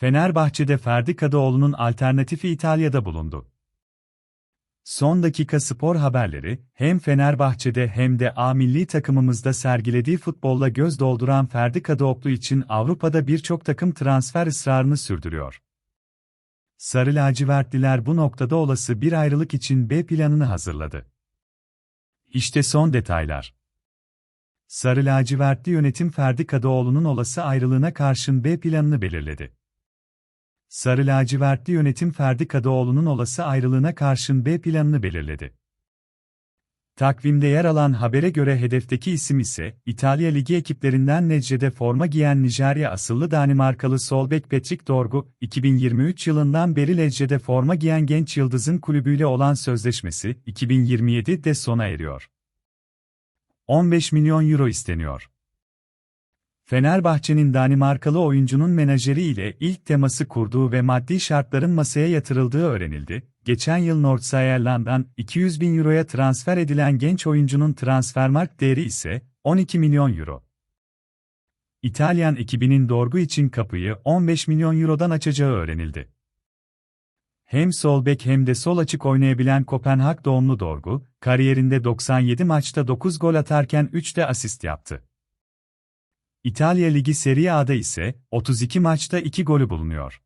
Fenerbahçe'de Ferdi Kadıoğlu'nun alternatifi İtalya'da bulundu. Son dakika spor haberleri, hem Fenerbahçe'de hem de A milli takımımızda sergilediği futbolla göz dolduran Ferdi Kadıoğlu için Avrupa'da birçok takım transfer ısrarını sürdürüyor. Sarı lacivertliler bu noktada olası bir ayrılık için B planını hazırladı. İşte son detaylar. Sarı lacivertli yönetim Ferdi Kadıoğlu'nun olası ayrılığına karşın B planını belirledi. Sarı lacivertli yönetim Ferdi Kadıoğlu'nun olası ayrılığına karşın B planını belirledi. Takvimde yer alan habere göre hedefteki isim ise, İtalya Ligi ekiplerinden Necde'de forma giyen Nijerya asıllı Danimarkalı Solbek Patrick Dorgu, 2023 yılından beri Lecce'de forma giyen genç yıldızın kulübüyle olan sözleşmesi, 2027'de sona eriyor. 15 milyon euro isteniyor. Fenerbahçe'nin Danimarkalı oyuncunun menajeri ile ilk teması kurduğu ve maddi şartların masaya yatırıldığı öğrenildi. Geçen yıl Nordsjælland'dan 200 bin euroya transfer edilen genç oyuncunun transfermarkt değeri ise 12 milyon euro. İtalyan ekibinin Dorgu için kapıyı 15 milyon eurodan açacağı öğrenildi. Hem sol bek hem de sol açık oynayabilen Kopenhag doğumlu Dorgu, kariyerinde 97 maçta 9 gol atarken 3 de asist yaptı. İtalya Ligi Serie A'da ise 32 maçta 2 golü bulunuyor.